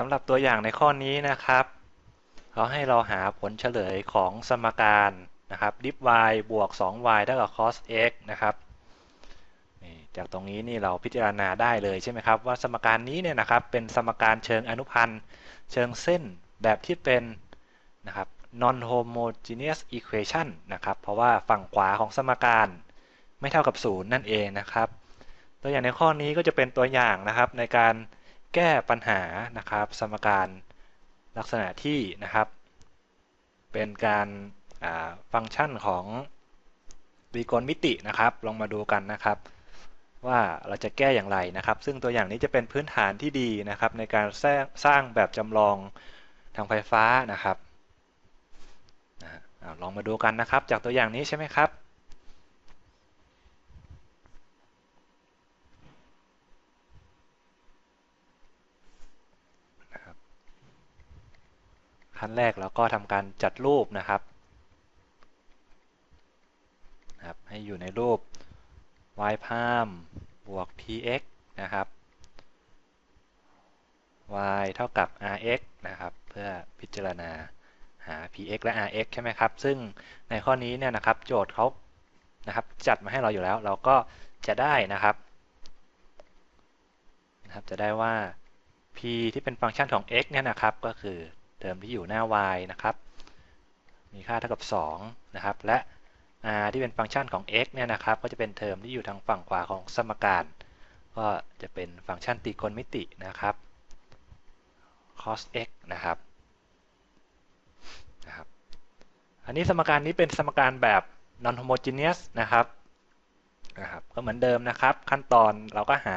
สำหรับตัวอย่างในข้อนี้นะครับเขาให้เราหาผลเฉลยของสมการนะครับ dif y บวก 2y เท่ากับ cos x นะครับจากตรงนี้นี่เราพิจารณาได้เลยใช่ไหมครับ ว่าสมการนี้เนี่ยนะครับเป็นสมการเชิงอนุพันธ์ เชิงเส้นแบบที่เป็นนะครับ non homogeneous equation นะครับ เพราะว่าฝั่งขวาของสมการไม่เท่ากับ 0 นั่นเองนะครับ ตัวอย่างในข้อนี้ก็จะเป็นตัวอย่างนะครับในการ แก้ปัญหานะครับ สมการลักษณะที่นะครับเป็นการฟังก์ชันของตรีโกณมิตินะครับ ลองมาดูกันนะครับ ว่าเราจะแก้อย่างไรนะครับ ซึ่งตัวอย่างนี้จะเป็นพื้นฐานที่ดีนะครับ ในการสร้างแบบจำลองทางไฟฟ้านะครับลองมาดูกันนะครับ จากตัวอย่างนี้ใช่ไหมครับ ขั้นแรกเราก็ทำการจัดรูปนะครับครับ ให้อยู่ในรูป y พามบวก px นะครับ y เท่ากับ rx นะครับ เพื่อพิจารณาหา px และ rx ใช่ไหมครับ ซึ่งในข้อนี้เนี่ยนะครับโจทย์เขานะครับจัดมาให้เราอยู่แล้ว เราก็จะได้นะครับนะครับ จะได้ว่า p ที่เป็นฟังก์ชันของ x เนี่ยนะครับ ก็คือ เทอมที่อยู่หน้า y นะครับ มีค่าเท่ากับ2นะครับ และ r ที่เป็นฟังก์ชันของ x เนี่ยนะครับ ก็จะเป็นเทอมที่อยู่ทางฝั่งขวาของสมการ ก็จะเป็นฟังก์ชันตรีโกณมิตินะครับ cos x นะครับนะครับ อันนี้สมการนี้เป็นสมการแบบ non homogeneous นะครับนะครับ ก็เหมือนเดิมนะครับ ขั้นตอนเราก็หา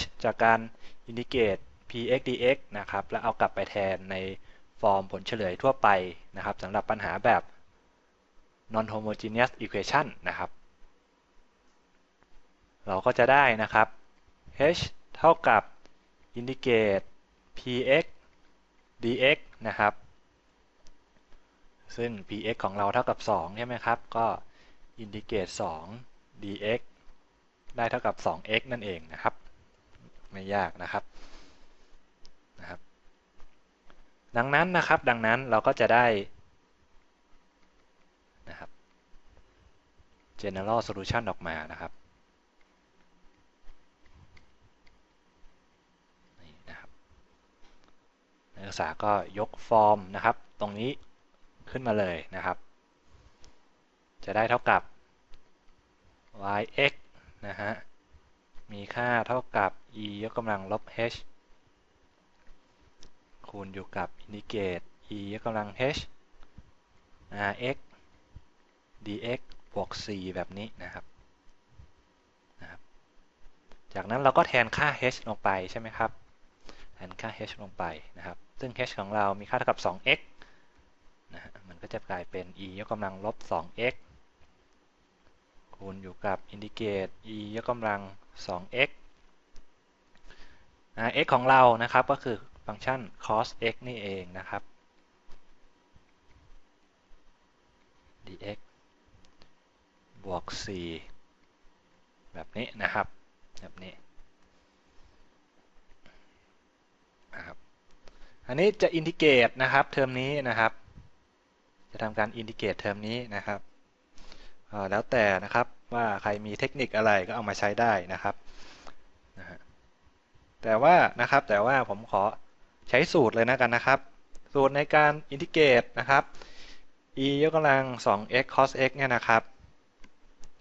h จากการอินดิเกต px dx นะครับ แล้วเอากลับไปแทนใน ฟอร์มผลเฉลยทั่วไปนะครับสำหรับปัญหาแบบ non homogeneous equation นะครับ เราก็จะได้นะครับ h เท่ากับ indicate px dx นะครับ ซึ่ง px ของเราเท่ากับ 2 ใช่ไหมครับ ก็ indicate 2 dx ได้เท่ากับ 2x นั่นเองนะครับ ไม่ยากนะครับ ดังนั้นนะครับ ดังนั้นเราก็จะได้นะครับ general solution ออกมานะครับนี่นะครับนักศึกษาก็ยกฟอร์มนะครับ ตรงนี้ขึ้นมาเลยนะครับ จะได้เท่ากับ yx นะฮะมีค่าเท่ากับ e ยกกำลังลบ h คูณอยู่กับอินดิเกต e ยกกำลัง h rx dx บวก c แบบนี้นะครับนะครับ จากนั้นเราก็แทนค่า h ลงไปใช่ไหมครับแทนค่า h ลงไปนะครับ ซึ่ง h ของเรามีค่าเท่ากับ 2x นะฮะมันก็จะกลายเป็น e ยกกำลังลบ 2x คูณอยู่กับอินดิเกต e ยกกำลัง 2x rx ของเรานะครับก็คือ ฟังก์ชัน cos x นี่เองนะครับ dx บวก c แบบนี้นะครับ แบบนี้นะครับ อันนี้จะอินทิเกตนะครับเทอมนี้นะครับ จะทำการอินทิเกตเทอมนี้นะครับแล้วแต่นะครับว่าใครมีเทคนิคอะไรก็เอามาใช้ได้นะครับแต่ว่านะครับแต่ว่าผมขอ ใช้สูตรเลยนะกันนะครับ สูตรในการอินทิเกรตนะครับ e ยกกำลัง 2x cos x เนี่ยนะครับ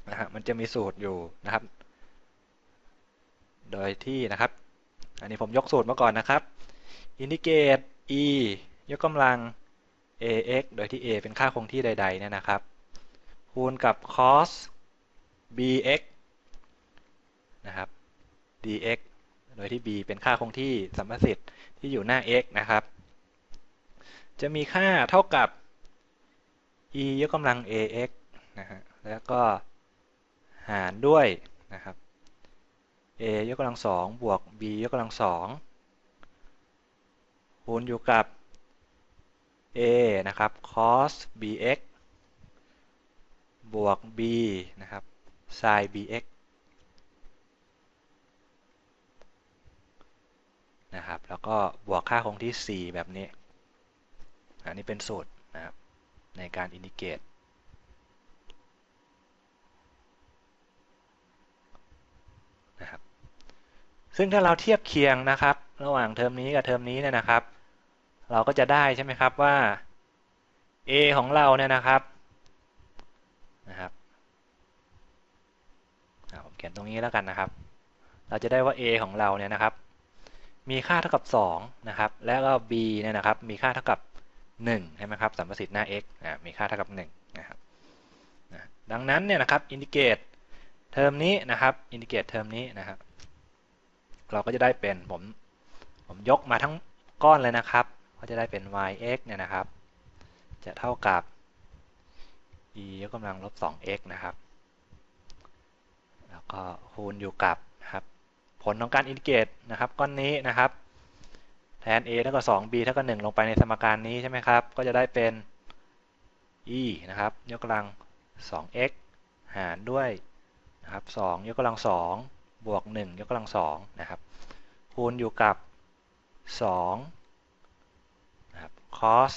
นะฮะมันจะมีสูตรอยู่นะครับ โดยที่นะครับ อันนี้ผมยกสูตรมาก่อนนะครับ อินทิเกรต e ยกกำลัง ax โดยที่ a เป็นค่าคงที่ใดๆเนี่ยนะครับ คูณกับ cos bx นะครับ dx โดยที่ b เป็นค่าคงที่สัมประสิทธิ์ที่อยู่หน้า x นะครับ จะมีค่าเท่ากับ e ยกกำลัง ax นะฮะ แล้วก็หารด้วยนะครับ a ยกกำลังสองบวก b ยกกำลังสองคูณอยู่กับ a นะครับ cos bx บวก b นะครับ sin bx นะครับ แล้วก็บวกค่าคงที่ 4 แบบนี้ อันนี้เป็นสูตรนะครับในการอินดิเกตนะครับ ซึ่งถ้าเราเทียบเคียงนะครับ ระหว่างเทอมนี้กับเทอมนี้เนี่ยนะครับ เราก็จะได้ใช่ไหมครับว่า A ของเราเนี่ยนะครับนะครับผมเขียนตรงนี้แล้วกันนะครับ เราจะได้ว่า A ของเราเนี่ยนะครับ มีค่าเท่ากับ2นะครับ แล้วก็ B เนี่ยนะครับ มีค่าเท่ากับ1ใช่ไหมครับสัมประสิทธิ์หน้า x นะมีค่าเท่ากับ1นะครับนะดังนั้นเนี่ยนะครับอินดิเกตเทอมนี้นะครับอินดิเกตเทอมนี้นะครับ เราก็จะได้เป็นผมผมยกมาทั้งก้อนเลยนะครับ ก็จะได้เป็น y(x) เนี่ยนะครับ จะเท่ากับ e ยกกำลังลบ 2x นะครับ แล้วก็คูณอยู่กับนะครับ ผลของการอินทิเกรตนะครับก้อนนี้นะครับ แทน a เท่ากับ 2b เท่ากับ 1 ลงไปในสมการนี้ใช่ไหมครับ ก็จะได้เป็น e นะครับ ยกกำลัง 2x หารด้วยนะครับ 2 ยกกำลัง 2 บวก 1 ยกกำลัง 2 นะครับ คูณอยู่กับ 2 นะครับ cos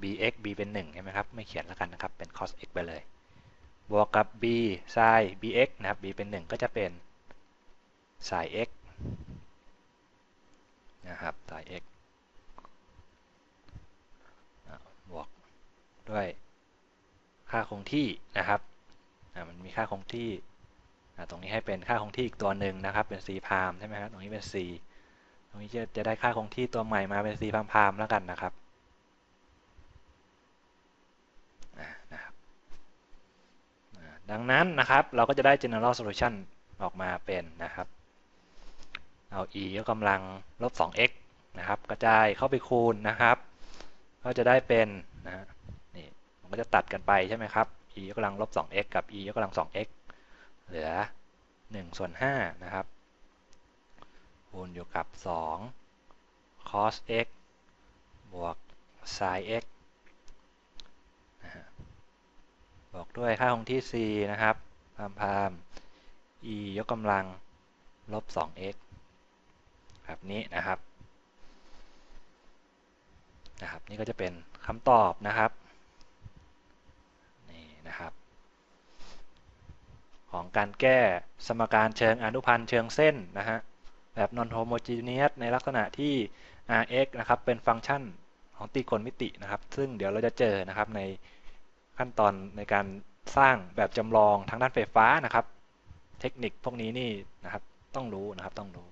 bx b เป็น 1 ใช่ไหมครับ ไม่เขียนแล้วกันนะครับ เป็น cos x ไปเลย บวกกับ b sin bx นะครับ b เป็น 1 ก็จะเป็น sin x นะครับ sin x บวกด้วยค่าคงที่นะครับมันมีค่าคงที่ตรงนี้ให้เป็นค่าคงที่อีกตัวหนึ่งนะครับ เป็น c พามใช่ไหมครับตรงนี้เป็น c ตรงนี้จะจะได้ค่าคงที่ตัวใหม่มาเป็น c พามพามแล้วกันนะครับดังนั้นนะครับเราก็จะได้ general solution ออกมาเป็นนะครับ เอา e ยกกำลังลบ 2x นะครับ กระจายเข้าไปคูณนะครับ ก็จะได้เป็นนะนี่มันก็จะตัดกันไปใช่ไหมครับ e ยกกำลังลบ 2x กับ e ยกกำลัง 2x เหลือ1ส่วน5นะครับ คูณอยู่กับ 2 cos x บวก sin x นะบอกด้วยค่าคงที่ c นะครับพามพาม e ยกกำลังลบ 2x แบบนี้นะครับนะครับ นี่ก็จะเป็นคำตอบนะครับนี่นะครับ ของการแก้สมการเชิงอนุพันธ์เชิงเส้นนะฮะแบบ non homogeneous ในลักษณะที่ rx นะครับเป็นฟังก์ชันของตรีโกณมิตินะครับ ซึ่งเดี๋ยวเราจะเจอนะครับในขั้นตอนในการสร้างแบบจำลองทางด้านไฟฟ้านะครับ เทคนิคพวกนี้นี่นะครับต้องรู้นะครับต้องรู้